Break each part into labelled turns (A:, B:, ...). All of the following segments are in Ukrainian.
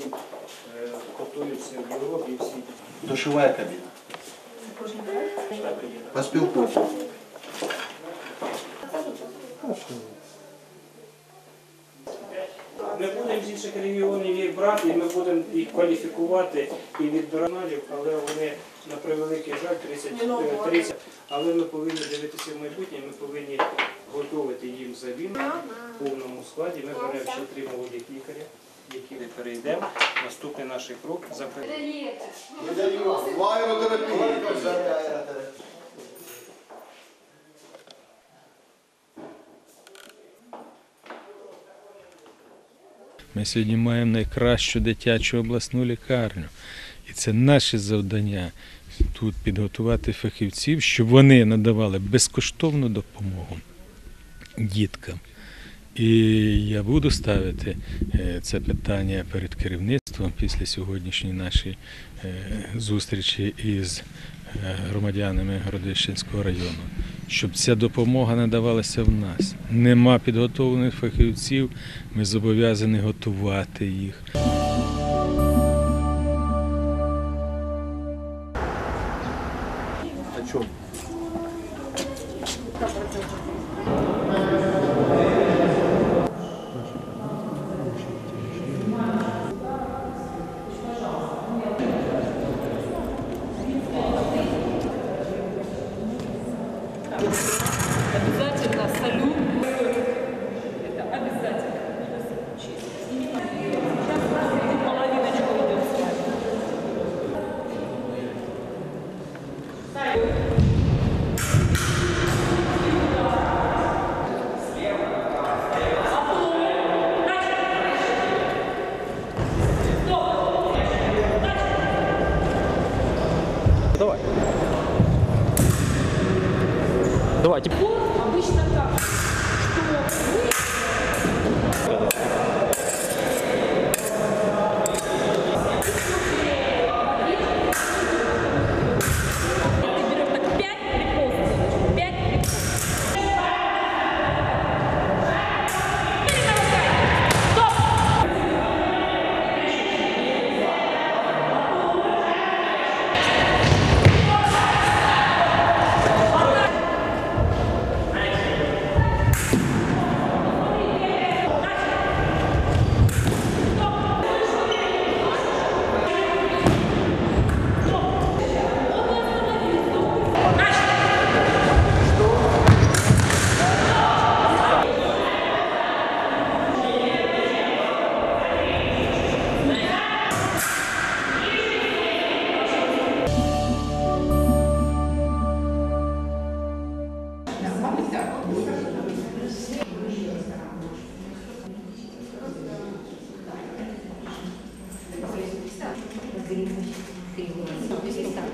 A: Е, які в Європі всі. Душова кабіна. Поспілкуйся.
B: Ми будемо з інших регіонів їх брати, і ми будемо їх кваліфікувати і від відбирати, але вони на превеликий жаль 30-30. Але ми повинні дивитися в майбутнє, ми повинні готувати їм за війну в повному складі. Ми беремо ще три молодих лікаря які ми перейдемо. Наступний наш крок закрити.
C: Ми сьогодні маємо найкращу дитячу обласну лікарню. І це наше завдання тут підготувати фахівців, щоб вони надавали безкоштовну допомогу діткам. І я буду ставити е, це питання перед керівництвом після сьогоднішньої нашої е, зустрічі із е, громадянами Городищенського району, щоб ця допомога надавалася в нас. Нема підготовлених фахівців, ми зобов'язані готувати їх.
A: О
D: Thank
E: you. 왔지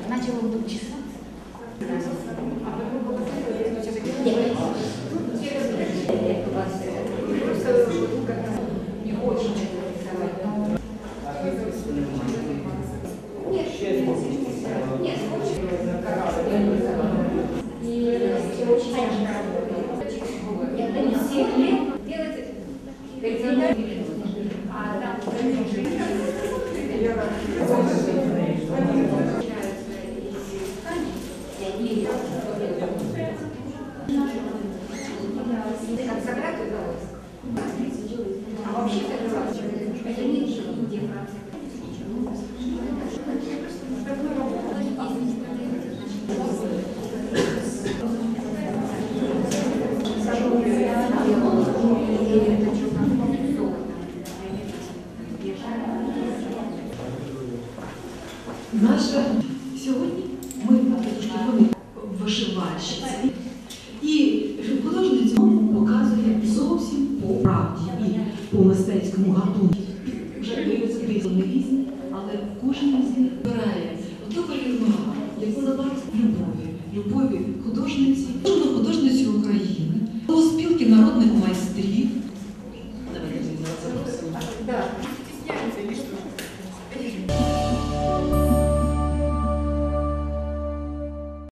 E: Начало было часа. Нет, нет, нет.
F: Наша сьогодні ми вони вишивальщиці. І художниця показує зовсім по правді і по мистецькому гатунку. Вже дивиться вони різні, але кожен із них збирає ту полірну, яку надав любові, любові художниці. Кожного народних майстрів.